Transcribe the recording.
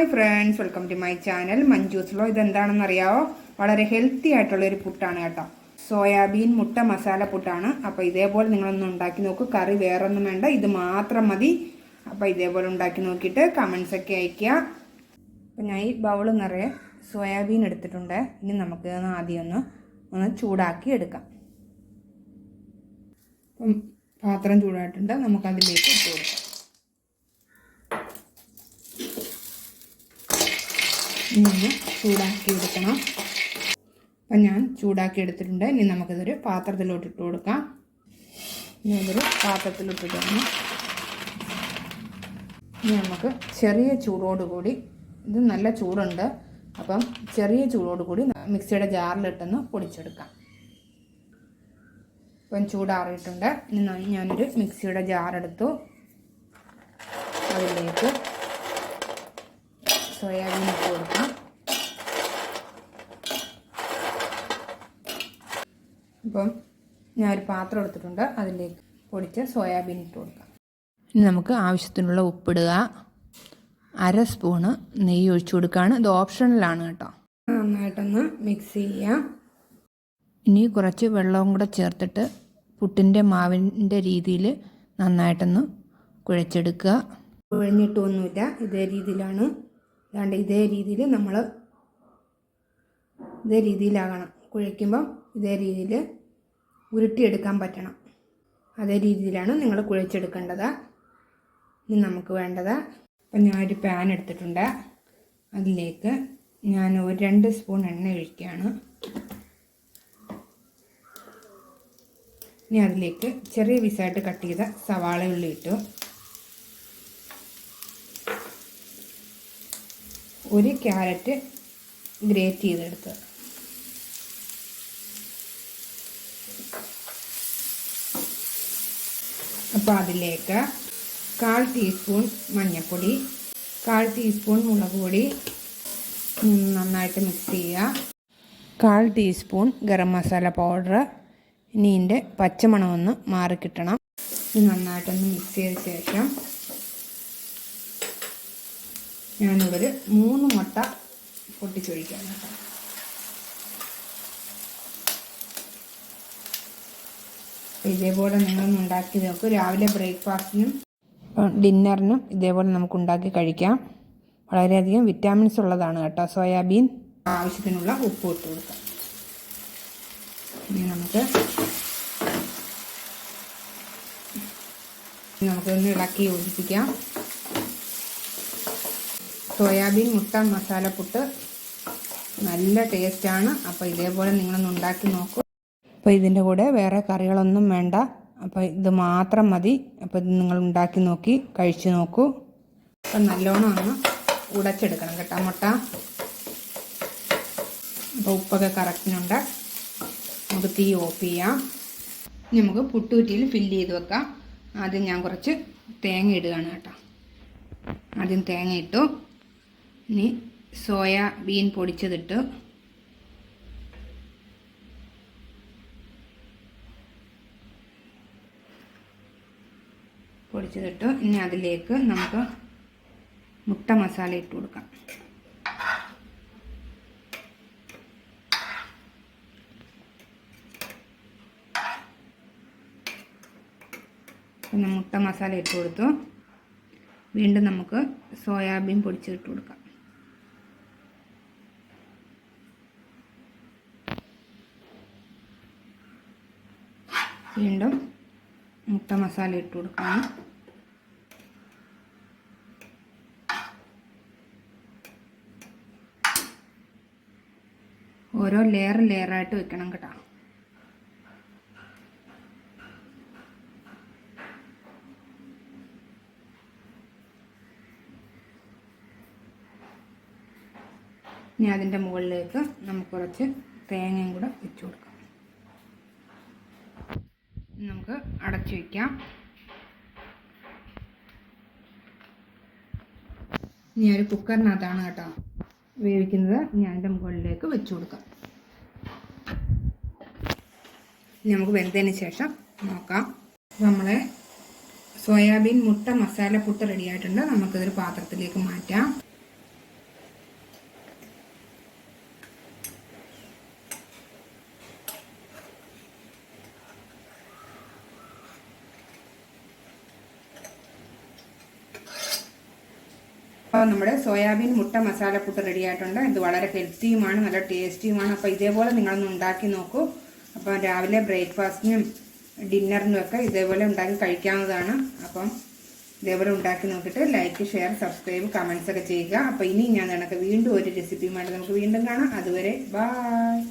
Hi friends welcome to my channel മഞ്ജൂസ്ലോ ഇതെന്താണെന്ന് അറിയാവോ വളരെ ഹെൽത്തി ആയിട്ടുള്ള ഒരു പുട്ടാണ് കേട്ടോ. സോയാബീൻ മുട്ട മസാല പുട്ടാണ്. അപ്പോൾ ഇതേപോലെ നിങ്ങളൊന്ന് ഉണ്ടാക്കി നോക്കൂ. കറി വേറൊന്നും വേണ്ട ഇത് മാത്രം മതി. അപ്പോൾ ഇതേപോലെ ഉണ്ടാക്കി നോക്കിയിട്ട് കമൻസ് ഒക്കെ അയക്കുക അപ്പോൾ ഞാൻ ഈ ബൗൾ നിറയെ സോയാബീൻ എടുത്തിട്ടുണ്ട്. ഇനി നമുക്ക് ആദ്യം ഒന്ന് ഒന്ന് ചൂടാക്കി എടുക്കാം. പാത്രം ചൂടായിട്ടുണ്ട്. നമുക്കതിലേക്ക് ഇട്ട് കൊടുക്കാം. ഒന്ന് ചൂടാക്കി എടുക്കണം. അപ്പം ഞാൻ ചൂടാക്കി എടുത്തിട്ടുണ്ട്. ഇനി നമുക്കിതൊരു പാത്രത്തിലോട്ട് ഇട്ട് കൊടുക്കാം. ഇനി അതൊരു പാത്രത്തിലോട്ട് ഇടണം ഇനി നമുക്ക് ചെറിയ ചൂടോടുകൂടി ഇത് നല്ല ചൂടുണ്ട്. അപ്പം ചെറിയ ചൂടോടുകൂടി മിക്സിയുടെ ജാറിലിട്ടൊന്ന് പൊടിച്ചെടുക്കാം. ഇപ്പം ചൂടാറിയിട്ടുണ്ട്. ഇനി ഞാനൊരു മിക്സിയുടെ ജാറെടുത്തു. അതിലേക്ക് സോയാബീൻ ഇട്ട് കൊടുക്കാം ഇപ്പം ഒരു പാത്രം എടുത്തിട്ടുണ്ട്. അതിലേക്ക് പൊടിച്ച സോയാബീൻ ഇട്ട് കൊടുക്കാം. ഇനി നമുക്ക് ആവശ്യത്തിനുള്ള ഉപ്പിടുക. അര സ്പൂണ് നെയ്യ് ഒഴിച്ചു കൊടുക്കുകയാണ്. ഇത് ഓപ്ഷണലാണ് കേട്ടോ. നന്നായിട്ടൊന്ന് മിക്സ് ചെയ്യാം ഇനി കുറച്ച് വെള്ളവും കൂടെ ചേർത്തിട്ട് പുട്ടിന്റെ മാവിന്റെ രീതിയിൽ നന്നായിട്ടൊന്ന് കുഴച്ചെടുക്കുക. കുഴഞ്ഞിട്ടൊന്നുമില്ല ഇതേ രീതിയിലാണ്. അല്ലാണ്ട് ഇതേ രീതിയിൽ നമ്മൾ ഇതേ രീതിയിലാകണം. കുഴയ്ക്കുമ്പം ഇതേ രീതിയിൽ ഉരുട്ടിയെടുക്കാൻ പറ്റണം. അതേ രീതിയിലാണ് നിങ്ങൾ കുഴച്ചെടുക്കേണ്ടത്. ഇനി നമുക്ക് വേണ്ടത് അപ്പം ഞാനൊരു പാൻ എടുത്തിട്ടുണ്ട്. അതിലേക്ക് ഞാൻ ഒരു രണ്ട് സ്പൂൺ എണ്ണ ഒഴിക്കുകയാണ്. ഇനി അതിലേക്ക് ചെറിയ പീസായിട്ട് കട്ട് ചെയ്ത സവാള ഉള്ളി ഇട്ടു. ഒരു ക്യാരറ്റ് ഗ്രേറ്റ് ചെയ്തെടുത്ത്. അപ്പോൾ അതിലേക്ക് കാൽ ടീസ്പൂൺ മഞ്ഞൾപ്പൊടി കാൽ ടീസ്പൂൺ മുളക് പൊടി നന്നായിട്ട് മിക്സ് ചെയ്യുക. കാൽ ടീസ്പൂൺ ഗരം മസാല പൗഡർ ഇനി ഇതിന്റെ പച്ചമണമൊന്ന് മാറിക്കിട്ടണം ഇത് നന്നായിട്ടൊന്ന് മിക്സ് ചെയ്ത ശേഷം ഞാനിവിടെ മൂന്ന് മുട്ട പൊട്ടിച്ചൊഴിക്കാം കേട്ടോ അപ്പോൾ ഇതേപോലെ നിങ്ങളൊന്ന് ഉണ്ടാക്കി നോക്കൂ. രാവിലെ ബ്രേക്ക്ഫാസ്റ്റിനും ഡിന്നറിനും ഇതേപോലെ നമുക്ക് ഉണ്ടാക്കി കഴിക്കാം. വളരെയധികം വിറ്റാമിൻസ് ഉള്ളതാണ് കേട്ടോ സോയാബീൻ. ആവശ്യത്തിനുള്ള ഉപ്പ് ഇട്ട് കൊടുക്കാം. ഇനി നമുക്ക് നമുക്കൊന്ന് ഇളക്കി യോജിപ്പിക്കാം. സോയാബീൻ മുട്ട മസാലപ്പുട്ട് നല്ല ടേസ്റ്റാണ് അപ്പോൾ ഇതേപോലെ നിങ്ങളൊന്ന് ഉണ്ടാക്കി നോക്കൂ. അപ്പോൾ ഇതിന്റെ കൂടെ വേറെ കറികളൊന്നും വേണ്ട. അപ്പോൾ ഇത് മാത്രം മതി. അപ്പോൾ ഇത് നിങ്ങൾ ഉണ്ടാക്കി നോക്കി കഴിച്ചു നോക്കൂ. അപ്പം നല്ലോണം ഒന്ന് ഉടച്ചെടുക്കണം കേട്ടോ മുട്ട. അപ്പോൾ ഉപ്പൊക്കെ കറക്റ്റിനുണ്ട് നമുക്ക് തീ ഓഫ് ചെയ്യാം. നമുക്ക് പുട്ടുകുറ്റിയിൽ ഫില്ല് ചെയ്ത് വെക്കാം. ആദ്യം ഞാൻ കുറച്ച് തേങ്ങ ഇടുകയാണ് കേട്ടോ. ആദ്യം തേങ്ങ ഇട്ടു. ഇനി സോയാബീൻ പൊടിച്ചതിട്ട് പൊടിച്ചതിട്ട് ഇനി അതിലേക്ക് നമുക്ക് മുട്ട മസാല ഇട്ട് കൊടുക്കാം. പിന്നെ മുട്ട മസാല ഇട്ട് കൊടുത്തു. വീണ്ടും നമുക്ക് സോയാബീൻ പൊടിച്ചിട്ട് കൊടുക്കാം. വീണ്ടും മുട്ട മസാല ഇട്ട് കൊടുക്കണം ഓരോ ലെയർ ലെയറായിട്ട് വെക്കണം കേട്ടോ. ഇനി അതിന്റെ മുകളിലേക്ക് നമുക്ക് കുറച്ച് തേങ്ങയും കൂടെ വെച്ച് കൊടുക്കാം. നമുക്ക് അടച്ചു വയ്ക്കാം ഞാനൊരു കുക്കറിനകത്താണ് കേട്ടോ വേവിക്കുന്നത്. ഞാൻ അതിന്റെ മുകളിലേക്ക് വെച്ചു കൊടുക്കാം. ഇനി നമുക്ക് വെന്തതിന് ശേഷം നോക്കാം. നമ്മളെ സോയാബീൻ മുട്ട മസാല പുട്ട് റെഡിയായിട്ടുണ്ട് നമുക്കിതൊരു പാത്രത്തിലേക്ക് മാറ്റാം. അപ്പോൾ നമ്മുടെ സോയാബീൻ മുട്ട മസാലക്കൂട്ട് റെഡി ആയിട്ടുണ്ട്. ഇത് വളരെ ഹെൽത്തിയുമാണ് നല്ല ടേസ്റ്റിയുമാണ്. അപ്പോൾ ഇതേപോലെ നിങ്ങളൊന്ന് ഉണ്ടാക്കി നോക്കൂ. അപ്പോൾ രാവിലെ ബ്രേക്ക്ഫാസ്റ്റിനും ഡിന്നറിനും ഒക്കെ ഇതേപോലെ ഉണ്ടാക്കി കഴിക്കാവുന്നതാണ്. അപ്പം ഇതേപോലെ ഉണ്ടാക്കി നോക്കിയിട്ട് ലൈക്ക് ഷെയർ സബ്സ്ക്രൈബ് കമൻസ് ഒക്കെ ചെയ്യുക. അപ്പോൾ ഇനി ഞാൻ നിനക്ക് വീണ്ടും ഒരു റെസിപ്പിയുമായിട്ട് നമുക്ക് വീണ്ടും കാണാം. അതുവരെ ബായ്